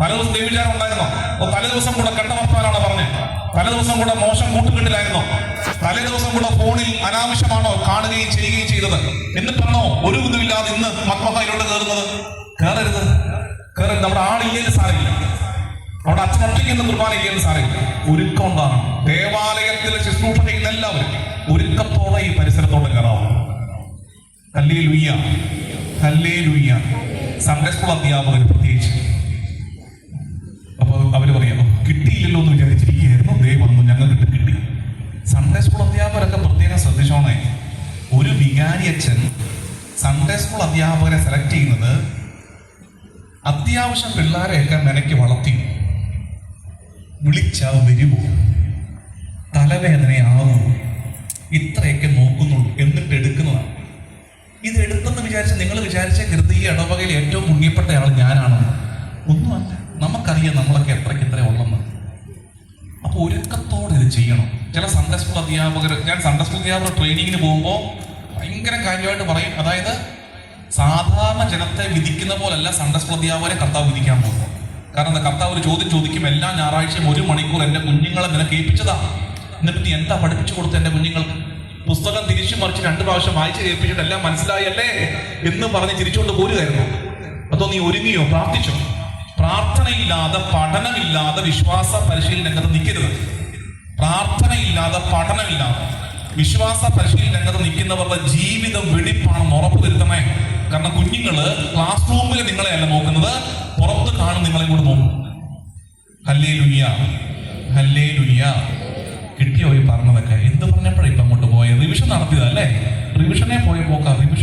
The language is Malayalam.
തലേ ദിവസം ദൈവവിചാരം ഉണ്ടായിരുന്നോ ഓ തലേ ദിവസം കൂടെ കണ്ട വർത്താനാണ് പറഞ്ഞത് തലേ ദിവസം കൂടെ മോശം കൂട്ടുകെട്ടിലായിരുന്നോ തലേ ദിവസം കൂടെ ഫോണിൽ അനാവശ്യമാണോ കാണുകയും ചെയ്യുകയും ചെയ്തത്? എന്നിട്ടാണോ ഒരു ഇതുമില്ലാതെ ഇന്ന് മക്മഹായിലോട്ട് കയറുന്നത്? കയറരുത്. കയറരുത്. നമ്മുടെ ആളില്ലേലും സാരമില്ല. അവിടെ അച്ഛനൊട്ടിക്കുന്ന കുർബാന ചെയ്യുന്ന സാരമില്ല. ഒരുക്കം ഉണ്ടാകണം. ദേവാലയത്തിൽ ശുശ്രൂഷ ചെയ്യുന്ന എല്ലാവരും ഒരുക്കത്തോടെ ഈ പരിസരത്തോടെ കയറാവും കല്ലേ ലുയ്യ കല്ലേ ലുയ്യ സൺഡേ സ്കൂൾ അധ്യാപകർ പ്രത്യേകിച്ച്. അപ്പൊ അവർ പറയാം കിട്ടിയില്ലല്ലോ എന്ന് വിചാരിച്ചിരിക്കുകയായിരുന്നു. ദേ വന്നു ഞങ്ങൾക്ക് കിട്ടി. സൺഡേ സ്കൂൾ അധ്യാപകരൊക്കെ പ്രത്യേകം ശ്രദ്ധിച്ചോണേ. ഒരു വികാരി അച്ഛൻ സൺഡേ സ്കൂൾ അധ്യാപകരെ സെലക്ട് ചെയ്യുന്നത് അത്യാവശ്യം പിള്ളേരെയൊക്കെ മെനക്ക് വളർത്തി. വിളിച്ചാൽ വരുമോ തലവേദനയാകുമോ ഇത്രയൊക്കെ നോക്കുന്നുള്ളൂ എന്നിട്ട് എടുക്കുന്നതാണ്. ഇത് എടുത്തെന്ന് വിചാരിച്ച് നിങ്ങൾ വിചാരിച്ച കൃതി ഈ ഇടവകയിൽ ഏറ്റവും മുങ്ങിപ്പെട്ട ആൾ ഞാനാണെന്ന്. ഒന്നുമല്ല. നമുക്കറിയാം നമ്മളൊക്കെ എത്രയ്ക്ക് ഇത്ര ഉള്ളെന്ന്. അപ്പൊ ഒരുക്കത്തോടെ ഇത് ചെയ്യണം. ചില സൺഡേ സ്കൂൾ അധ്യാപകർ ഞാൻ സൺഡേ സ്കൂൾ അധ്യാപകർ ട്രെയിനിങ്ങിന് പോകുമ്പോൾ ഭയങ്കര കാര്യമായിട്ട് പറയും. അതായത് സാധാരണ ജനത്തെ വിധിക്കുന്ന പോലല്ല സൺഡേ സ്കൂൾ അധ്യാപകരെ കർത്താവ് വിധിക്കാൻ പോകുന്നത്. കാരണം കർത്താവ് ഒരു ചോദ്യം ചോദിക്കും. എല്ലാ ഞായറാഴ്ചയും ഒരു മണിക്കൂർ എന്റെ കുഞ്ഞുങ്ങളെ നിനക്ക് ഏൽപ്പിച്ചതാണ് എന്നിട്ട് നീ എന്താ പഠിപ്പിച്ചു കൊടുത്ത എന്റെ കുഞ്ഞുങ്ങൾക്ക്? പുസ്തകം തിരിച്ചു മറിച്ച് രണ്ട് പ്രാവശ്യം വായിച്ച് കേൾപ്പിച്ചിട്ട് എല്ലാം മനസ്സിലായല്ലേ? എന്ന് പറഞ്ഞ് തിരിച്ചുകൊണ്ട് പോരുകയായിരുന്നു. അതോ നീ ഒരുങ്ങിയോ? പ്രാർത്ഥിച്ചോ? പ്രാർത്ഥനയില്ലാതെ പഠനമില്ലാതെ വിശ്വാസ പരിശീലന രംഗത്ത് നിൽക്കരുത്. പ്രാർത്ഥനയില്ലാതെ പഠനമില്ലാതെ വിശ്വാസ പരിശീലന രംഗത്ത് നിൽക്കുന്നവരുടെ ജീവിതം വെടിപ്പാണെന്ന് ഉറപ്പ് വരുത്തണേ. കാരണം കുഞ്ഞുങ്ങൾ ക്ലാസ് റൂമിൽ നിങ്ങളെ അല്ല നോക്കുന്നത് പുറത്ത് കാണും നിങ്ങളെ കൂടെ നോക്കും. ഹല്ലേ ലുനിയ ഹല്ലേ ലുനിയ കിട്ടിയോ ഈ പറഞ്ഞതൊക്കെ? എന്ത് പറഞ്ഞപ്പോഴേ ഇപ്പൊ അങ്ങോട്ട് പോയത്? റിവിഷൻ നടത്തിയതല്ലേ? റിവിഷനെ പോയി പോക്കാ റിവിഷൻ